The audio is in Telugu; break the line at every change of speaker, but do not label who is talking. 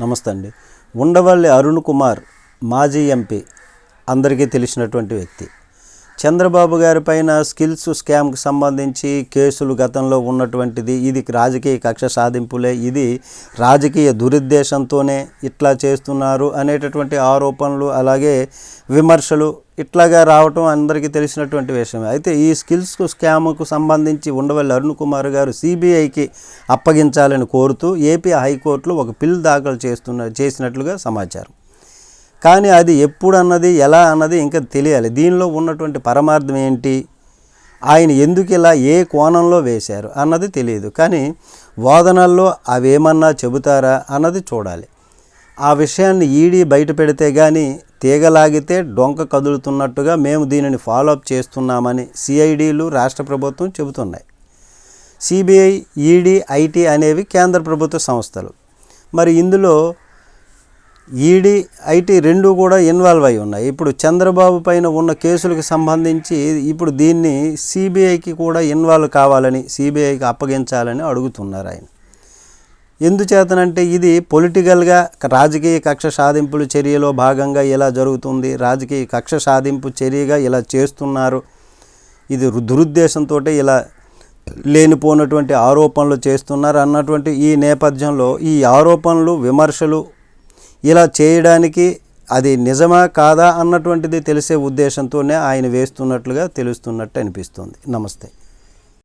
నమస్తే అండి. ఉండవల్లి అరుణ్ కుమార్ మాజీ ఎంపీ అందరికీ తెలిసినటువంటి వ్యక్తి. చంద్రబాబు గారి పైన స్కిల్స్ స్కామ్కి సంబంధించి కేసులు గతంలో ఉన్నటువంటిది ఇది రాజకీయ కక్ష సాధింపులే ఇది రాజకీయ దురుద్దేశంతోనే ఇట్లా చేస్తున్నారు అనేటటువంటి ఆరోపణలు అలాగే విమర్శలు ఇట్లాగా రావటం అందరికీ తెలిసినటువంటి విషయం అయితే ఈ స్కిల్స్కు స్కామ్కు సంబంధించి ఉండవల్లి అరుణ్ కుమార్ గారు సిబిఐకి అప్పగించాలని కోరుతూ ఏపీ హైకోర్టులో ఒక పిల్ దాఖలు చేస్తున్న చేసినట్లుగా సమాచారం. కానీ అది ఎప్పుడు అన్నది ఎలా అన్నది ఇంకా తెలియాలి. దీనిలో ఉన్నటువంటి పరమార్థం ఏంటి? ఆయన ఎందుకు ఇలా ఏ కోణంలో వేశారు అన్నది తెలియదు. కానీ వాదనల్లో అవేమన్నా చెబుతారా అన్నది చూడాలి. ఆ విషయాన్ని ఈడీ బయట పెడితే కానీ తీగలాగితే డొంక కదులుతున్నట్టుగా మేము దీనిని ఫాలో అప్ చేస్తున్నామని సిఐడీలు రాష్ట్ర ప్రభుత్వం చెబుతున్నాయి. సిబిఐ ఈడీ ఐటీ అనేవి కేంద్ర ప్రభుత్వ సంస్థలు. మరి ఇందులో ఈడీ ఐటీ రెండు కూడా ఇన్వాల్వ్ అయి ఉన్నాయి. ఇప్పుడు చంద్రబాబు పైన ఉన్న కేసులకు సంబంధించి ఇప్పుడు దీన్ని సిబిఐకి కూడా ఇన్వాల్వ్ కావాలని సిబిఐకి అప్పగించాలని అడుగుతున్నారు ఆయన. ఎందుచేతనంటే ఇది పొలిటికల్గా రాజకీయ కక్ష సాధింపుల చర్యలో భాగంగా ఇలా జరుగుతుంది రాజకీయ కక్ష సాధింపు చర్యగా ఇలా చేస్తున్నారు ఇది దురుద్దేశంతో ఇలా లేనిపోయినటువంటి ఆరోపణలు చేస్తున్నారు అన్నటువంటి ఈ నేపథ్యంలో ఈ ఆరోపణలు విమర్శలు ఇలా చేయడానికి అది నిజమా కాదా అన్నటువంటిది తెలిసే ఉద్దేశంతోనే ఆయన వేస్తున్నట్లుగా తెలుస్తున్నట్టు అనిపిస్తుంది. నమస్తే.